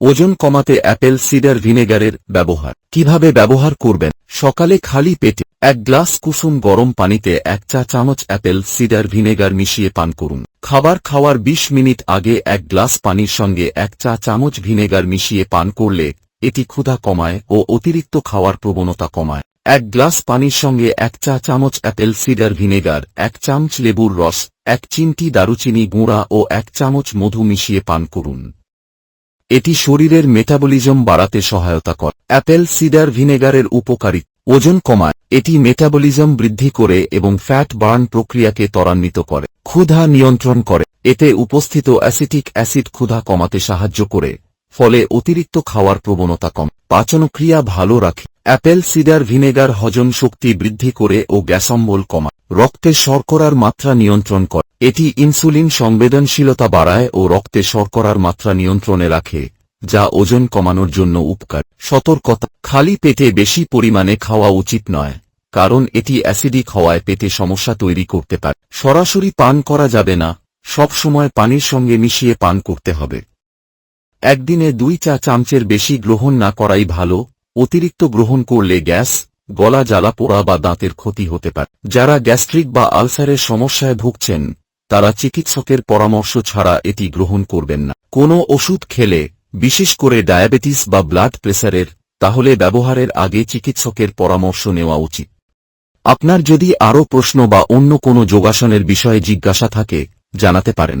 ওজন কমাতে Apple cedar ভিনেগারের ব্যবহার। কীভাবে ব্যবহার করবেন? সকালে খালি পেটে এক গ্লাস কুসুম গরম পানিতে এক চা চামচ অ্যাপেল সিডার ভিনেগার মিশিয়ে পান করুন। খাবার খাওয়ার ২০ মিনিট আগে এক গ্লাস পানির সঙ্গে এক চা চামচ ভিনেগার মিশিয়ে পান করলে এটি ক্ষুধা কমায় ও অতিরিক্ত খাওয়ার প্রবণতা কমায়। এক গ্লাস পানির সঙ্গে এক চা চামচ অ্যাপেল সিডার ভিনেগার, এক চামচ লেবুর রস, এক চিমটি দারুচিনি গুঁড়া ও এক চামচ মধু মিশিয়ে পান করুন। এটি শরীরের মেটাবলিজম বাড়াতে সহায়তা করে। অ্যাপেল সিডার ভিনেগারের উপকারী। ওজন কমায়। এটি মেটাবলিজম বৃদ্ধি করে এবং ফ্যাট বার্ন প্রক্রিয়াকে ত্বরান্বিত করে। ক্ষুধা নিয়ন্ত্রণ করে। এতে উপস্থিত অ্যাসিটিক অ্যাসিড ক্ষুধা কমাতে সাহায্য করে, ফলে অতিরিক্ত খাওয়ার প্রবণতা কম। পাচনক্রিয়া ভালো রাখে। অ্যাপেল, সিডার ভিনেগার হজম শক্তি বৃদ্ধি করে ও গ্যাসম্বল কমায়। রক্তে শর্করার মাত্রা নিয়ন্ত্রণ করে। এটি ইনসুলিন সংবেদনশীলতা বাড়ায় ও রক্তে শর্করার মাত্রা নিয়ন্ত্রণে রাখে, যা ওজন কমানোর জন্য উপকার। সতর্কতা। খালি পেটে বেশি পরিমাণে খাওয়া উচিত নয়, কারণ এটি অ্যাসিডিক হওয়ায় পেটে সমস্যা তৈরি করতে পারে। সরাসরি পান করা যাবে না, সব সময় পানির সঙ্গে মিশিয়ে পান করতে হবে। একদিনে দুই চা চামচের বেশি গ্রহণ না করাই ভালো অতিরিক্ত গ্রহণ করলে গ্যাস, গলা জ্বালা, পোড়া বা দাঁতের ক্ষতি হতে পারে। যারা গ্যাস্ট্রিক বা আলসারের সমস্যায় ভুগছেন, তারা চিকিৎসকের পরামর্শ ছাড়া এটি গ্রহণ করবেন না। কোনো ওষুধ খেলে, বিশেষ করে ডায়াবেটিস বা ব্লাড প্রেসারের, তাহলে ব্যবহারের আগে চিকিৎসকের পরামর্শ নেওয়া উচিত। আপনার যদি আরও প্রশ্ন বা অন্য কোনো যোগাসনের বিষয়ে জিজ্ঞাসা থাকে, জানাতে পারেন।